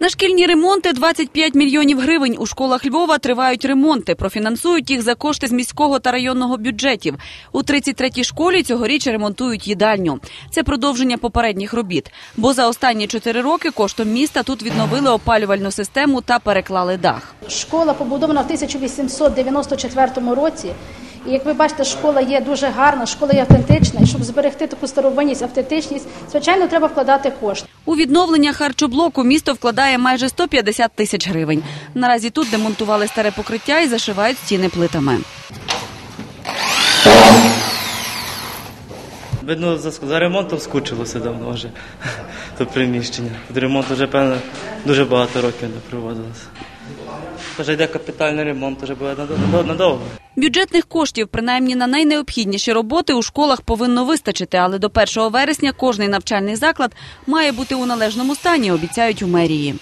На шкільні ремонти 25 мільйонів гривень. У школах Львова тривають ремонти. Профінансують їх за кошти з міського та районного бюджетів. У 33-й школі цьогоріч ремонтують їдальню. Це продовження попередніх робіт. Бо за останні чотири роки коштом міста тут відновили опалювальну систему та переклали дах. Школа побудована в 1894 році. І як ви бачите, школа є дуже гарна, школа є автентична. І щоб зберегти таку старовинність, автентичність, звичайно, треба вкладати кошти. У відновлення харчоблоку місто вкладає майже 150 тисяч гривень. Наразі тут демонтували старе покриття і зашивають стіни плитами. Видно, за, за ремонтом скучилося давно вже то приміщення. Під ремонт вже, певно, дуже багато років не проводилося. Вже йде капітальний ремонт, вже буде надовго. Бюджетних коштів, принаймні на найнеобхідніші роботи, у школах повинно вистачити, але до 1 вересня кожний навчальний заклад має бути у належному стані, обіцяють у мерії.